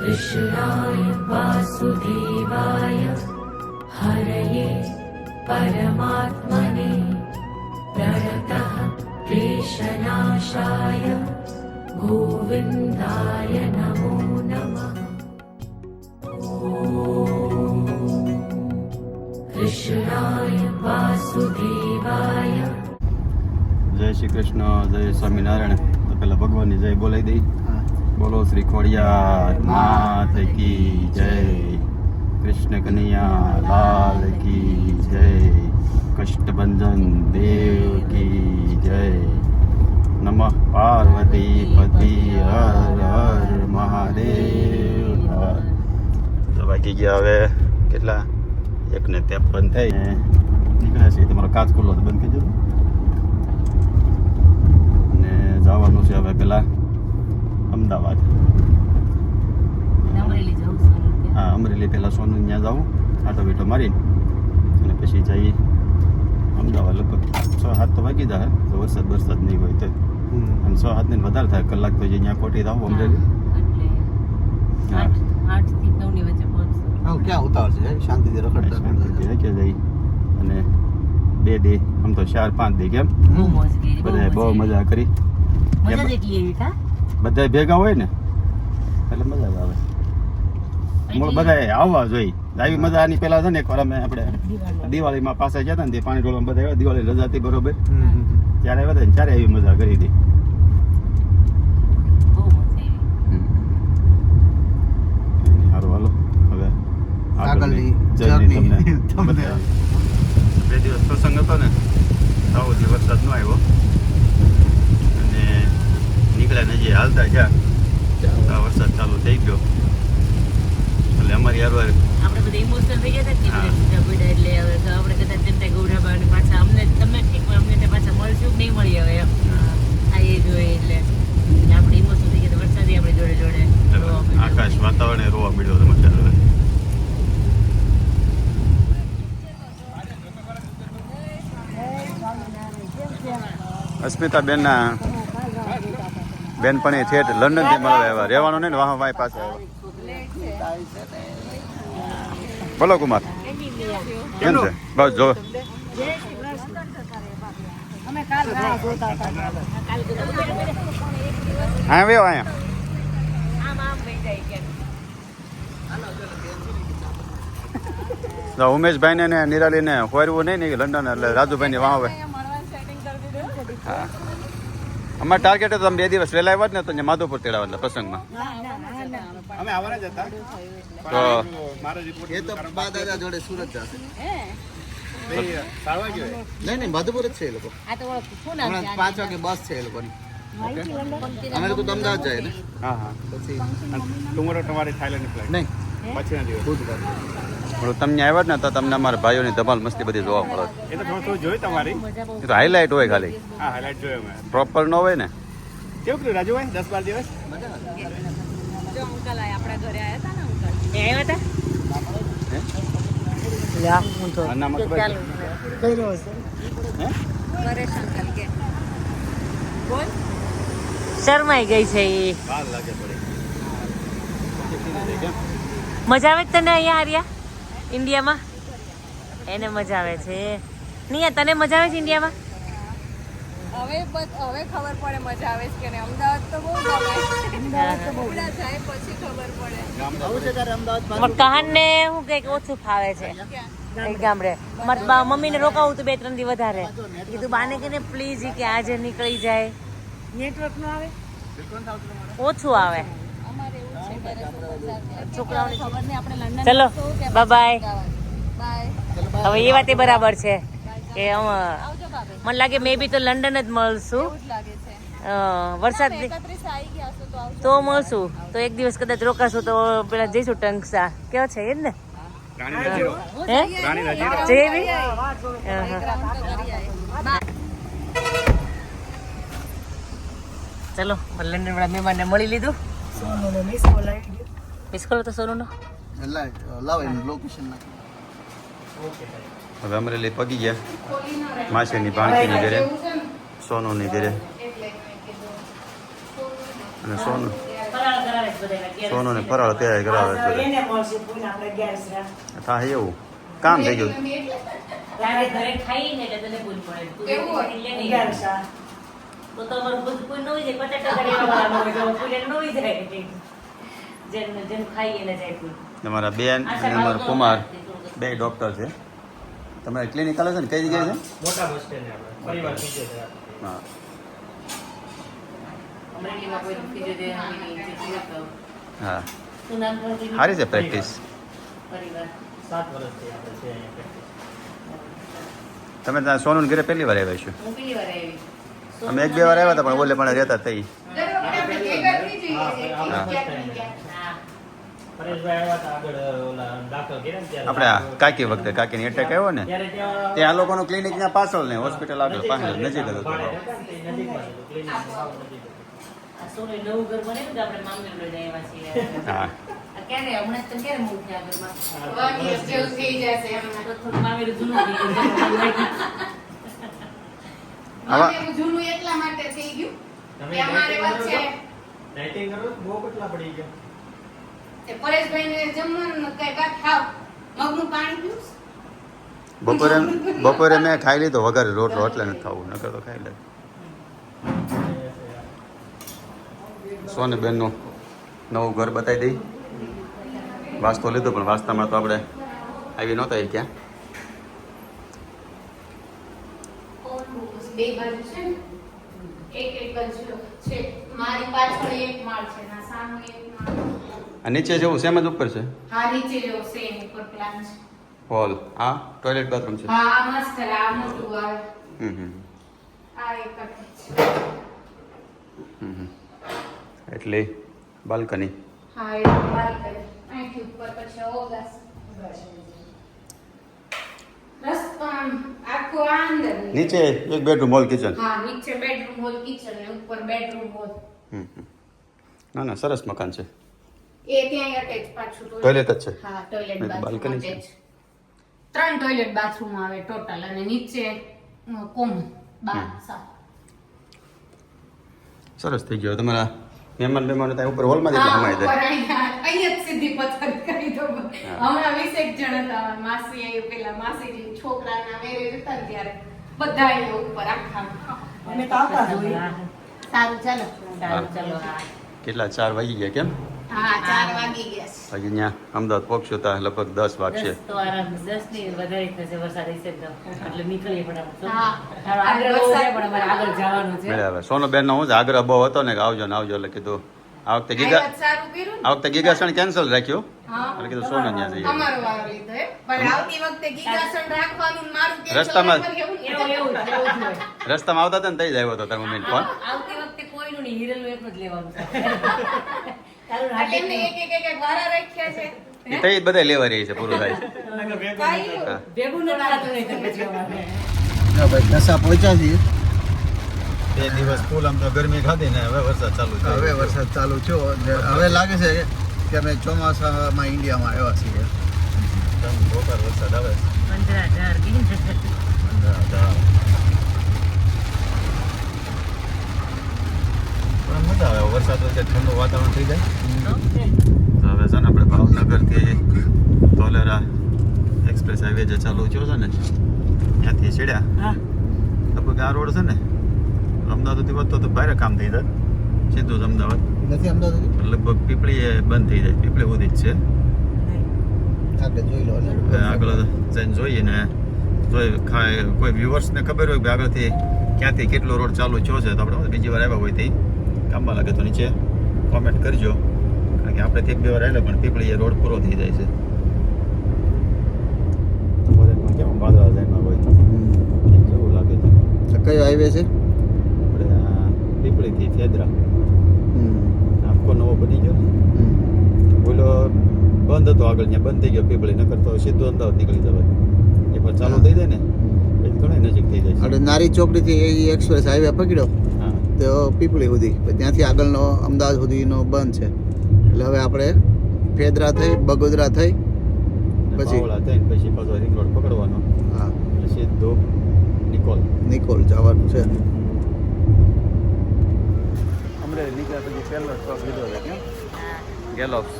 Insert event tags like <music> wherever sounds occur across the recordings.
कृष्णाय वासुदेवाय हरये परमात्मने प्रणतः क्लेशनाशाय गोविन्दाय नमो नमः कृष्णाय वासुदेवाय જય શ્રી કૃષ્ણ જય સ્વામિનારાયણ તો પેલા ભગવાનની જય બોલાવી દઈ બોલો શ્રી ખોડિયા માત કી જય. કૃષ્ણ કનૈયા લાલ કી જય. કષ્ટભંજન દેવ કી જય. નમઃ પાર્વતી પતિ હર હર મહાદેવ. તો બાકી ગયા હવે કેટલા? એક ને ત્રેપન થઈ. નીકળ્યા છે તમારો કાચ ખુલ્લો બંધ કરી દો. ને જવાનું છે હવે પેલા. અમદાવાદ. અમરેલી જવું છે હા અમરેલી પહેલાં સોનું ત્યાં જાઉં. આટો બેટો મારીને. અને પછી જઈએ અમદાવાદ લગભગ છ હાથ તો વાગી જાય. તો વરસાદ વરસાદ નહીં હોય તો અને છ હાથ ને વધારે થાય. કલાક તો જે ત્યાં કોટી જાઉં અમરેલી. ક્યાં ઉતાવળ છે? શાંતિથી રખડતા શાંતિથી. જઈ. અને બે દે આમ તો ચાર પાંચ દે કેમ? બહુ મોજ કરી બધાએ બહુ મજા કરી. મજા જ એટલી એવી કા? બધા ભેગા હોય ને એટલે મજા જ આવે મૂળ બધા આવવા જોઈએ. આવી મજા આની પેલા છે ને એકવાર અમે આપણે દિવાળીમાં પાસે ગયા હતા ને પાણી ઢોળવા બધા આવ્યા દિવાળી રજા હતી બરોબર. ત્યારે આવ્યા હતા ને ત્યારે એવી મજા કરી હતી. સારું હાલો. હવે આગળની તમને. બે દિવસ પ્રસંગ હતો ને આવો જે વરસાદ નો આવ્યો. નીકળ્યા ને જે હાલતા ગયા આ વરસાદ ચાલુ થઈ ગયો. એટલે અમારી હારવાર આપણે બધા ઇમોશનલ થઈ ગયા હતા એટલે હવે તો આપણે કદાચ જનતા ગૌઢા અને પાછા અમને તમે પણ અમને ત્યાં પાછા મળશું નહીં મળી હવે એમ. આ એ જોઈએ એટલે. આપણે ઇમોશનલ થઈ ગયા તો વરસાદી આપણે જોડે જોડે. આકાશ વાતાવરણ રોવા મળ્યો તમે અત્યારે અસ્મિતા બેન ના બેનપણી ઠેઠ લંડનથી મળવા આવ્યા રહેવાનું ને? વાહ ભાઈ પાસે બોલો કુમાર. કેમ છે? બસ, જો. હા આવ્યો અહીંયા. આમ આમ વહી જાય કે તો ઉમેશભાઈ ને નિરાલીને ખોરવું નહીં ને લંડન એટલે રાજુભાઈ ની વાહ આવે. હા અમારે ટાર્ગેટ હતું બે દિવસ વહેલા આવ્યા ને તો અહીંયા માધવપુર તેડાવવા એટલે પ્રસંગમાં અમે આવવાના જ હતા. તો એ તો બા દાદા જોડે સુરત જશે. નહીં નહીં મધુપુર જ છે એ લોકો. પાંચ વાગે બસ છે એ લોકોની. અમે લોકો તો અમદાવાદ જાય ને. હા હા. પછી ટુમોરો તમારી થાઈલેન્ડ ફ્લાઇટ નહીં. પછીના દિવસ. બુધવાર પણ તમને આવ્યા ને તો તમને અમારા ભાઈઓની ધમાલ મસ્તી બધી જોવા મળે. એ તો થોડું થોડું જોયું તમારી? એ તો હાઇલાઇટ હોય ખાલી. હા હાઇલાઇટ જોયો મેં પ્રોપર ન હોય ને? કેવું કર્યું રાજુભાઈ દસ બાર દિવસ? જો અંકલ આપણા ઘરે આયા હતા ને અંકલ આવ્યા હતા અનામત ભાઈ. હે? શરમાઈ ગઈ છે એ. મજા આવે તને અહીંયા હાર્યા? ઇન્ડિયામાં? એને મજા આવે છે. નિયા તને મજા આવે છે ઇન્ડિયામાં? હવે બસ હવે ખબર પડે મજા આવે છે કે અમદાવાદ તો બહુ ગમે જાય પછી ખબર પડે. હું કંઈક ઓછું ફાવે છે. ગામડે. મારા મમ્મીને રોકાવું તું બે ત્રણ દી વધારે. કીધું બાને કે પ્લીઝ કે આજે નીકળી જાય. નેટવર્કનું આવે? ઓછું આવે. ચલો બાય બાય બાય હવે એ વાત એ બરાબર છે કે મને લાગે મે બી તો લંડન જ મળશું. એવું જ લાગે છે. અ, વરસાદ તો મળશું. તો એક દિવસ કદાચ રોકાશું તો પેલા જઈશું ટંકસા. કેવો છે એ જ ને જઈએ ચલો લંડન વાળા મહેમાનને મળી લીધું. મિસ કોલ તો સોનુનો. લાવ એનું લોકેશન નાખ હવે અમરેલી પગી ગયા. માસીની ભાણકીની ઘરે સોનુની ઘરે. અને સોનું સોનું ને ફરાળ તૈયાર કરાવે છે હા, એવું. કામ થઈ ગયું. તું કેવું હોય? લે નહીં. અગિયારસ, હા. તો તો અમારું બધું પૂન ન હોય જાય બટાટા કરી વાળા ન જાય કોઈ પૂન એને ન હોય જાય. જેમ જેમ ખાઈ એને જાય કોઈ. તમારા બેન અને અમારા કુમાર બે ડોક્ટર છે. તમારે ક્લિનિક આવે છે ને? કઈ જગ્યાએ છે? મોટા બસ સ્ટેન્ડ આપણે. પરિવાર ફિઝિયોથેરાપી હા. અમરેલીમાં કોઈ હા? સારી છે પ્રેક્ટિસ સાત વર્ષથી આપણે છે તમે ત્યાં સોનું ઘરે પહેલી વાર આવ્યા છો? હું પેલી વાર આવી અમે એક બે વાર આવ્યા હતા, પણ ઓલે પણ રહેતા ત્યારે આપણે કાકી વખતે, કાકીની એટેક આવ્યો ને, ત્યાં આ લોકોનું ક્લિનિક ના પાછળ ને હોસ્પિટલ આગળ પાછળ નજીક હતું હા ક્યારે હમણાં તો. ક્યારે થયા ઘરમાં થઈ જશે હમણાં. તો થોડું મામેરું જૂનું થઈ ગયું છે. આવા જૂનું એટલા માટે થઈ ગયું કે અમારે વચ્ચે છો? કરો બહુ કેટલા પડી ગયા. તે પરેશભાઈને જમવાનું કઈ કાંઈ ખાવ. મગનું પાણી પીવું? બપોરે બપોરે મેં ખાઈ લીધો વગર રોટલો એટલે નથી ખાવું નકર તો ખાઈ લે. સોને બેનનું નવું ઘર બતાવી દઈ. વાસ્તો લીધો પણ વાસ્તામાં તો આપણે આવી નહોતા એ ક્યાં. બે બાજુ છે? ને એક એક બાજુ છે. મારી પાછળ એક માળ છે ના સામે એક માળ. આ નીચે જેવું સેમ જ ઉપર છે? હા નીચે જેવો સેમ ઉપર પ્લાન છે. હોલ. આ ટોયલેટ બાથરૂમ છે. હા આ મસ્ત છે, આ મોટું આવે હમ હમ. આ એક જ છે. હમ હમ. એટલે બાલ્કની હા એ બારી કરે અહીંથી ઉપર પછી ઓગાસ રસ્તો આમ આખો આ અંદર નીચે એક બેડરૂમ હોલ કિચન હા નીચે બેડરૂમ હોલ કિચન ને ઉપર બેડરૂમ હોલ. ના ના સરસ મકાન છે. એ ત્યાં અટેચ પાછું ટોયલેટ જ છે. હા ટોયલેટ બાથરૂમ. અટેચ ત્રણ ટોયલેટ બાથરૂમ આવે ટોટલ અને નીચે કોમન બાર સરસ થઈ ગયો. તમારા મહેમાન મહેમાન ત્યાં ઉપર હોલમાં જ એટલે જાય અહીંયા જ સીધી પથ્થર હમણાં વીસેક જણા હતા માસી પેલા માસીજી છોકરાના મેરેજ હતા ને ત્યારે બધા અહીંયા ઉપર આખા. અમે તો આવતા સારું ચાલો. સારું, ચાલો કેટલા ચાર વાગી ગયા કેમ? હા ચાર વાગી ગયા અહીંયા અમદાવાદ પહોંચ્યો ત્યાં લગભગ દસ વાગશે. તો આરામ દસની વધારે થશે વરસાદ હશે તો. એટલે નીકળીએ ફટાફટ આગ્રહ છે પણ અમારે આગળ જવાનું છે. મળ્યા હવે. સોનોબેન નો હું જ આગ્રહ બહુ હતો ને કે આવજો ને આવજો એટલે કીધું. આ વખતે ગીગા આ વખતે ગીગાસણ કેન્સલ રાખ્યો? અને એટલે કીધું સોનુ ત્યાં જઈએ અમારો વારો લીધો હે. પણ આવતી વખતે ગીગાસન રાખવાનું ને મારું cancel રસ્તામાં. રસ્તામાં આવતા હતા ને તઈ જ આવ્યો હતો તારા મમ્મી ફોન આવતી વખતે કોઈનું નહીં હિરલનું એકનું જ લેવાનું છે. <laughs> તારું એટલે રાખી એમને એક એક એક એક વારા રાખ્યા છે. એ તઈ બધા લેવા રહી છે પૂરું થાય છે. ભેગું. ભાઈ દસા પહોંચ્યા છીએ. બે દિવસ ફૂલ આમ તો ગરમી ખાધી ને હવે વરસાદ ચાલુ છે હવે વરસાદ ચાલુ થયો ને હવે લાગે છે કે અમે ચોમાસામાં ઇન્ડિયામાં આવ્યા છીએ. બપોર વરસાદ આવે. પંદરા હજાર કીધું ને. પણ મજા આવે વરસાદ હોય ઠંડુ વાતાવરણ થઈ જાય. હવે છે ને આપણે ભાવનગરથી ધોલેરા એક્સપ્રેસ હાઈવે જે ચાલુ થયો છે ને ત્યાંથી ચડ્યા. હા. લગભગ આ રોડ છે ને? અમદાવાદથી વધતો તો ભાઈ કામ થઈ જાય સીધું જ અમદાવાદ. નથી અમદાવાદ? લગભગ પીપળી બંધ થઈ જાય. પીપળી સુધી જ છે. આપણે જોઈ લો ને. હવે આગળ જઈને જોઈએ ને. જોઈ ખાય. કોઈ વ્યુઅર્સને ખબર હોય કે આગળથી ક્યાંથી કેટલો રોડ ચાલુ થયો છે તો આપણે બીજી વાર આવ્યા હોય તે. કામમાં લાગે તો નીચે કોમેન્ટ કરજો. કારણ કે આપણે એક બે વાર આવેલા પણ પીપળી એ રોડ પૂરો થઈ જાય છે. કેમ વાદળા જાય હોય? જેવું લાગે છે? કયો હાઈવે છે? પીપળીથી છેદરા આખો નવો બની ગયો બોલો બંધ હતો આગળ ત્યાં બંધ થઈ ગયો પીપળી નકર તો સીધું અમદાવાદ નીકળી જવાય એ પણ ચાલુ થઈ જાય ને પછી ઘણી નજીક થઈ જાય એટલે નારી ચોકડીથી એ એક્સપ્રેસ હાઈવે પકડ્યો તો પીપળી સુધી ત્યાંથી આગળનો અમદાવાદ સુધીનો બંધ છે એટલે હવે આપણે ફેદરા થઈ બગોદરા થઈ પછી? થઈને પછી પાછો રિંગ રોડ પકડવાનો હા સીધો નિકોલ નિકોલ જવાનું છે અમરેલી નીકળ્યા પછી પહેલો સ્ટોક લીધો છે કેમ? ગેલોપ્સ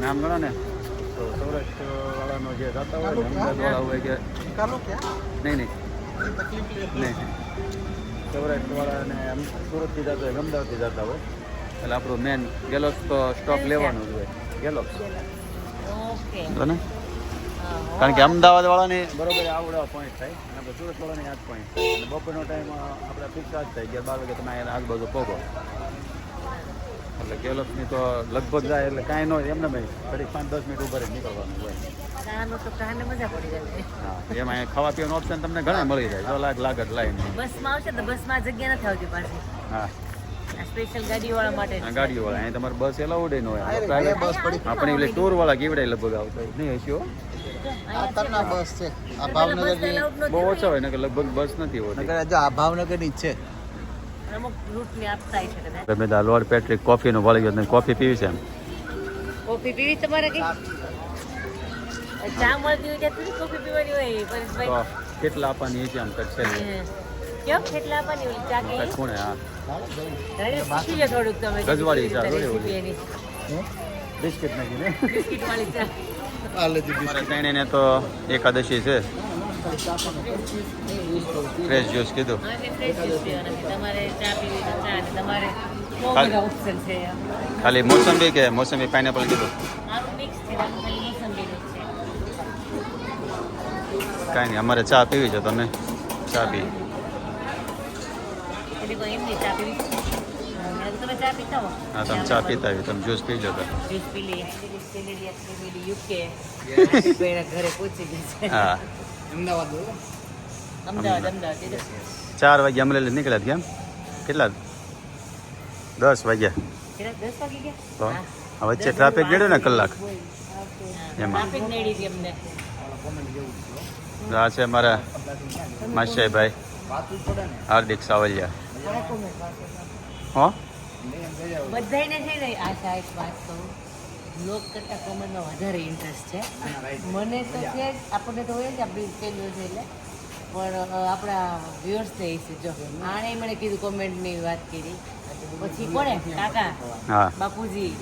નામ ગણો ને. તો સૌરાષ્ટ્ર વાળાનો જે જતા હોય અમદાવાદ વાળા હોય કે નહીં નહીં. નહીં. સૌરાષ્ટ્ર વાળાને સુરતથી જતા હોય અમદાવાદથી જતા હોય. એટલે આપણું મેન ગેલોપ્સ તો સ્ટોક લેવાનું જ હોય. ગેલોપ્સ ઓકે ને? કારણ કે અમદાવાદ વાળાને બરોબર આવડે પોઈન્ટ થાય. અને આપણે સુરત વાળાને આઠ પોઈન્ટ અને બપોરનો ટાઈમ આપણે ફિક્સ જ થાય. અગિયાર બાર વાગે તમે અહીંયા આજુબાજુ પહોંચો એટલે ગેલોપ્સની તો લગભગ જાય એટલે કાંઈ ન હોય એમને ભાઈ. ઘડી પાંચ દસ મિનિટ ઉપર નીકળવાનું હોય. ખાવાનું તો ખાને મજા પડી જાય. હા એમાં અહીંયા ખાવા પીવાનું ઓપ્શન તમને ઘણા મળી જાય. જો લાગત લાઈન. બસમાં આવશે તો બસમાં જગ્યા નથી આવતી પાછી. હા. સ્પેશિયલ ગાડીવાળા માટે અહીં તમારે બસ એલાઉડ ન હોય. આપણે એટલે ટૂર વાળા કેવડાય લગભગ આવતા? નહીં હસ્યો અત્યારના બસ છે. આ ભાવનગરની બહુ ઓછા હોય ને કે લગભગ બસ નથી હોતી. નકર જો આ ભાવનગરની જ છે. તમે દાલવાડ પેટ્રિક કોફીનું વળી ગયો કોફી પીવી છે કોફી પીવી તમારે કઈ? ચા મળતી હોય ત્યાં કોફી પીવાની હોય પરેશભાઈ. કેટલા આપવાની છે આમ કચ્છ કેમ કેટલા આપવાની ઓલી ચા કે કચ્છ હા. અરે શીખી લો થોડુંક તમે. ગજવાળી ચા કેવી થોડી રીતે ઓલી. recipe એની. બિસ્કિટ નાખીને. બિસ્કિટ વાળી ચા. ત્રણેયને તો એકાદશી છે. ફ્રેશ જ્યુસ કીધું. ખાલી- બધા ઓપ્શન છે. અહીંયા. ખાલી મોસંબી કે મોસંબી પાઇનેપલ કીધું? કાંઈ નહીં અમારે ચા પીવી છે તમે ચા પી તમે ચા પીતા હો? હા તમે ચા પીતા હોય તમે જ્યુસ પી લો જ્યુસ પી લઈએ. યુકે ઘરે પહોંચી જશે હા. અમદાવાદ અમદાવાદ અમદાવાદ. ચાર વાગે અમરેલી નીકળ્યા કેમ કેટલા? દસ વાગ્યા. દસ વાગી ગયા? તો વચ્ચે ટ્રાફિક ગયો ને કલાક? એમાં. ટ્રાફિક નડી હતી અમને. આ છે મારા માસિયાભાઈ હાર્દિક સાવલિયા. હો? બધાયને છે ને આ સાહેબ વાત કહું. બ્લોગ કરતાં કોમેન્ટમાં વધારે ઇન્ટરેસ્ટ છે. મને તો છે જ આપણને તો હોય ને આપણી ચેન્જ છે એટલે. પણ આપણા વ્યુઅર્સ એ છે. જો આણે મને કીધું કોમેન્ટની વાત કરી. પછી કોણે? કાકા? બાપુજી.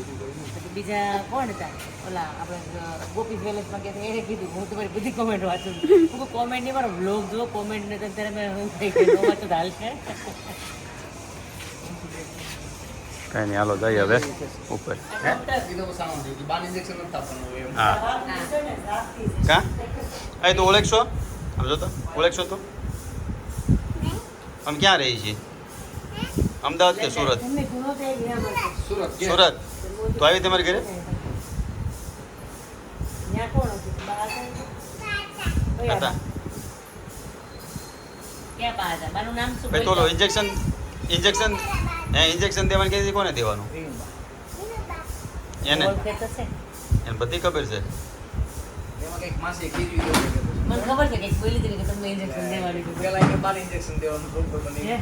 બીજા કોણ હતા? ઓલા આપણે ગોપી જ્વેલર્સમાં ગયા એને કીધું હું તમારી બધી કોમેન્ટ વાંચું હું કોમેન્ટ નહીં મારો બ્લોગ જો કોમેન્ટ ને તો ત્યારે મેં હું થઈ ગયો વાંચું હાલ હાલશે કાંઈ નહીં હાલો જઈએ હવે ઉપર હા કા એ તો ઓળખશો આમ જો તો ઓળખશો તો આમ ક્યાં રહી છે અમદાવાદ કે સુરત સુરત તો આવી તમારી ઘરે હતા? કયા બા? હતા મારું નામ શું ભાઈ તો ઇન્જેક્શન ઇન્જેક્શન હે ઇન્જેક્શન દેવાનું કે કોને દેવાનું? એને? એને બધી ખબર છે. કે મને ખબર છે કે બોલી કે તમને ઇન્જેક્શન દેવાનું છે. પેલા બાર ઇન્જેક્શન દેવાનું ડોક્ટર બની હે?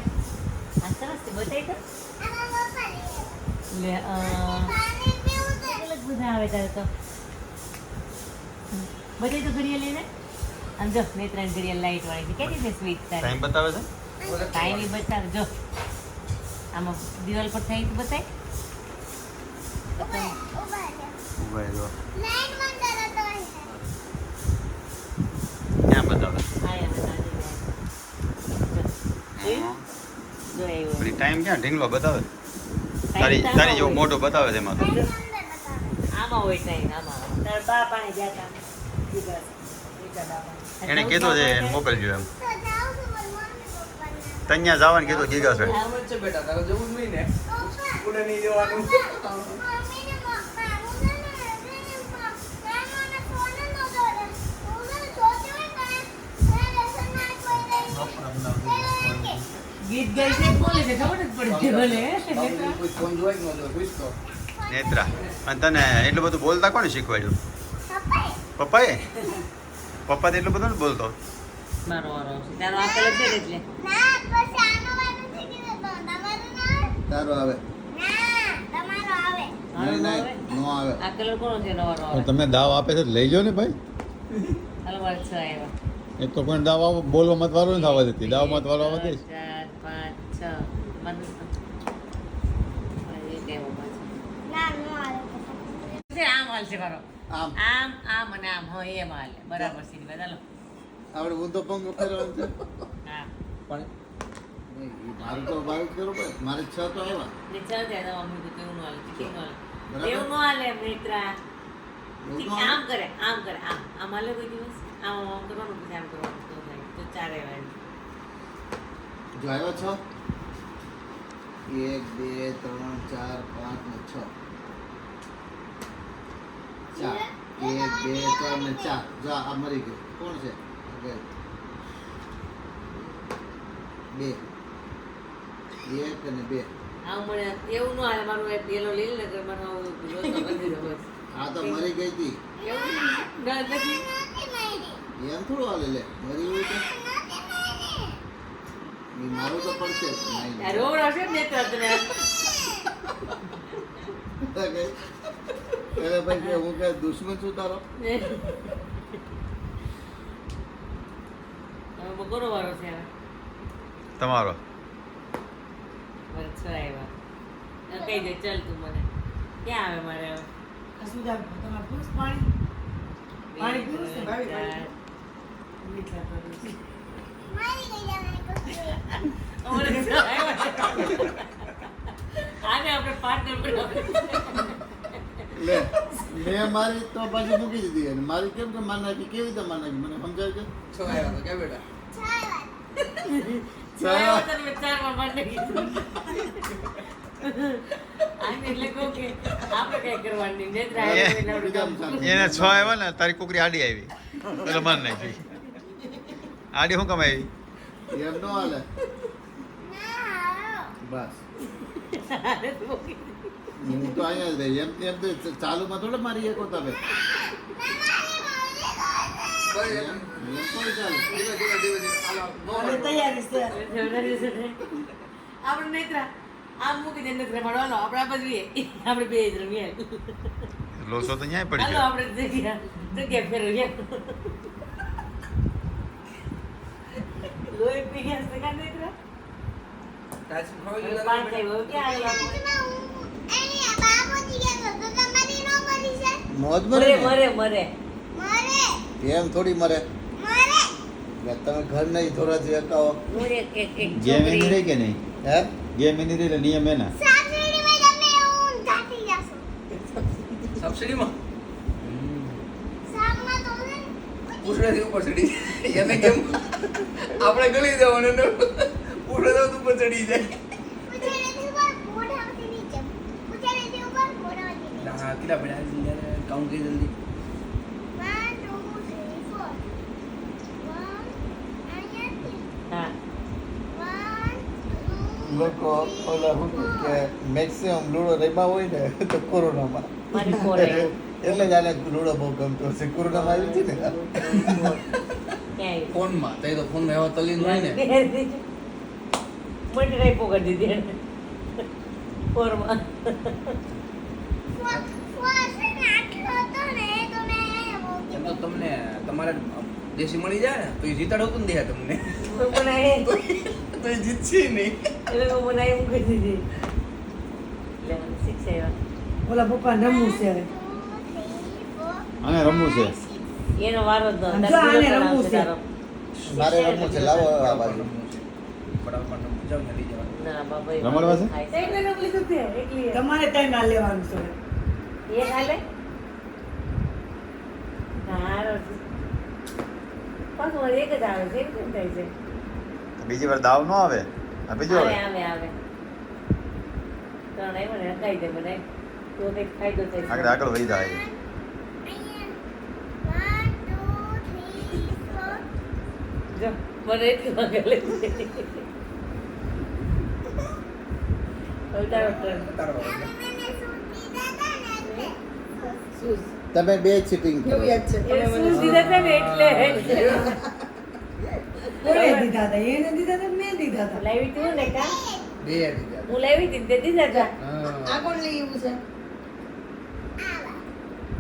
આ સરસ છે બતાવી તો. લે અલગ બધા આવે તારે તો. બતાવી તો ઘડિયાળ લઈને આમ જો નેત્રાણ ઘડિયાળ લાઈટ વાળી છે. કેવી છે સ્વીટ ટાઈમ બતાવે છે? કાંઈ નહીં જો. આમાં દિવાલ પર થાય તો બતાય ટાઈમ ક્યાં ઢીંગલો બતાવે? તારી તારી જેવું મોટું બતાવે છે એમાં તો. આમાં હોય ટાઈમ આમાં તારા જાતા. એને કીધું છે મોકલજો એમ? તન્યા જવાનું કીધું ગીગા છે. ગીત ગાય બોલે ખબર જ પડતી ભલે. નેત્રા અને તને એટલું બધું બોલતા કોને શીખવાડ્યું? પપ્પાએ. પપ્પા તો એટલું બધું બોલતો. મારો વારો આવશે. તારો આપેલો છે એટલે. તારો આવે. મારો નહીં નો નહીં આવે નો આવે. આ કલર કોનો છે નવો આવે? તમે દાવ આપે છે લઈ જાઓ ને ભાઈ. એ તો કોઈ દાવ બોલવા મત વાળો નથી આવવા દેતી દાવ મત વાળો આવવા દે પાછો. હાલશે મારો. આમ. આમ આમ અને આમ. હોય એમ હાલે. બરાબર સીધી ચાલો આપણે ઊંધો પગ ફેરવાનો છે. પણ મારું તો જ કરવું પડે. મારે છ તો આવ્યા જાય તો મમ્મી તો કેવું ન હાલે. એવું ન હાલે. મિત્રા. એવું છે? આમ કરે આમ કરે આમ. આમ હાલે કોઈ દિવસ? આમ આમ કરવાનું પછી આમ કરવાનું તો થાય તો ચારે વાય. જો આવ્યા છો? એક બે ત્રણ ચાર પાંચ ને છ. ચાર. એક બે ત્રણ ને ચાર. જો આ મરી ગયો. કોણ છે. બે એક અને બે એવું ન હાલે મારું એ પેલો આ તો મરી ગઈ હતી એવું? ડર નથી. એમ થોડું હાલે લે. મરી હોય તો. મારું તો પડશે. જ. નહીં, આ રોડ હશે ને તને <laughs> ભાઈ હું કે દુશ્મન છું તારો? બકોરો વારો છે તમારો? મારે છ આવ્યા હવે દે ચાલ તું મને. ક્યાં આવે મારે હવે? પાણી? છે? આને આપણે પાર્ટનર બનાવીએ લે મેં મારી તો પાછી મૂકી દીધી અને મારી કેમ કે માન નાખી કેવી રીતે માન નાખી? મને સમજાય છે? છ તો કીધું. એને છ આવ્યા ને તારી કુકરી આડી આવી. એટલે માર નાખી આડી શું કમાઈ? એમ નો હાલે. બસ. તો હું તો અહીંયા જ એમ એમ તો ચાલુમાં થોડે મારી શકો તમે. આપણે નેત્રા આમ મૂકી દે નેત્રા મળવાનો આપણે આ બાજુ આપણે બે જ રમીએ લોસો તો ન્યાય પડી ગયો આપણે જગ્યા જગ્યા ફેરવીએ. લોહી પી ગયા છે કા નેત્રા? તાજ ક્યાં આવ્યા મોજ મરે મરે મરે. એમ થોડી મરે. તમે ઘર નહીં થોડા જે કહો એક એક એક ગેમ એની રહી કે નહીં? હે? ગેમ એની રહી નિયમ એના. સબસિડીમાં પૂછડાથી ઉપર ચડી. જાય. એને કેમ? આપણે ગળી જવાનું ને. ઉપર ચડી જાય. હા કેટલા પડ્યા કાઉન્ટ કરી જલ્દી. લોકો ઓલા હું કે મેક્સિમમ લૂડો રમ્યા હોય ને તો કોરોનામાં. એટલે જ આને લૂડો બહુ ગમતો હશે. કોરોનામાં આવી હતી ને? ફોનમાં. તો એ તો ફોનમાં એવા તલીન હોય ને. મોટી રાઈપો કરી દીધી ફોરમાં તમને તમારે દેશી મળી જાય ને? તો એ જીતાડો ને દે તમને? તો તો એ જીતશે નહીં. એ લોકો બનાવી મૂકી દીધી. એટલે શીખશે ઓલા પપ્પા રમવું છે હવે. આને રમવું છે? એનો વારો જ ન જો આને રમવું છે. મારે રમવું છે લાવો આ બાજુ. તો તે તમારે ટાઈમ ના લેવાનું છે એ હાલે? હારો. છે. પાછું એક જ આવે છે એમ કેમ થાય છે. બીજી વાર દાવ નો આવે? આ બીજો આવે આવે આવે. ત્રણ આવ્યો ને હકાઈ દે મને. તો કંઈક ફાયદો થાય. આગળ આગળ વહી જાય. મને એટલું. તમે બે ચીટિંગ કરો. કેવું યાદ છે. દીધા એટલે. કોણે દીધા હતા એને દીધા હતા મેં દીધા હતા લાવી તું ને કા બે દીધા હું લાવી તી તે દીધા હતા આ કોણ લઈ એવું છે?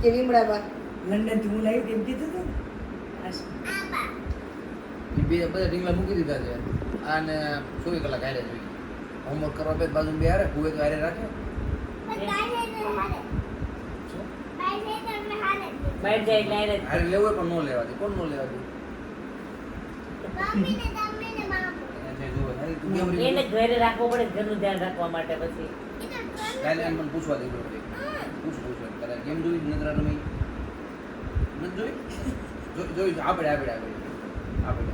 કે વિમળા બા લંડનથી હું લાવી તેમ કીધું ને. બે બધા ઢીંગલા મૂકી દીધા છે. આને ચોવીસ કલાક હારે જોઈએ હોમવર્ક કરવા બે બાજુ બે હારે કુએ તો હારે રાખે? બહાર જાય એટલે હારે લેવું હોય પણ ન લેવા દે કોણ ન લેવા દે એને ઘરે રાખવો પડે ઘરનું ધ્યાન રાખવા માટે પછી. કાલે પણ પૂછવા દે બરોબર. પૂછ પૂછ કદાચ કેમ જોઈ નજરા રમી નથી જોઈ જોઈ આપણે આપણે આપણે આપણે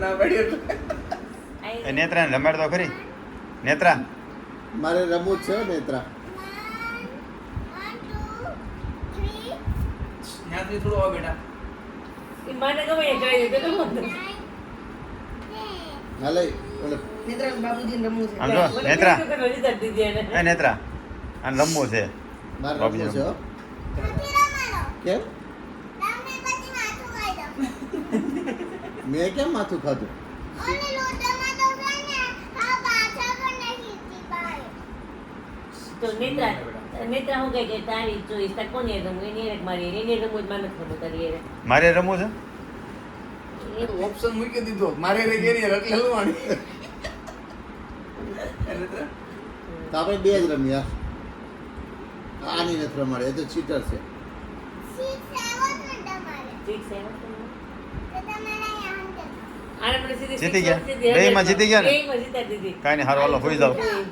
ના પાડી એટલે અહીં- રમાડ તો ખરી. નેત્રા. મારે રમવું છે નેત્રા. ત્યાંથી થોડું આવો બેટા. મને ગમે એ કરાવી દે તો વાંધો. હાલે ઓલે આમ જો મને નેત્રા. કીધું કે હજી તક દીધી એને. એ નેત્રા આને રમવું છે. મારે રમવું છે હો. કેમ? મેં કેમ માથું ખાધું? તો નેત્રા મારી રમવું છે એ ઓપ્શન મૂકી દીધો મારે રે કેરી એટલે હલવાની તો આપણે બે જ રમ્યા આની નથી રમાડે એ તો ચીટર છે ઠીક છે આને મને સીધી જીતી ગયા? જીતી ગયા ને? બેયમાં હોય જાવ કાંઈ નહીં હારું હાલો હોઈ જાઓ હમ.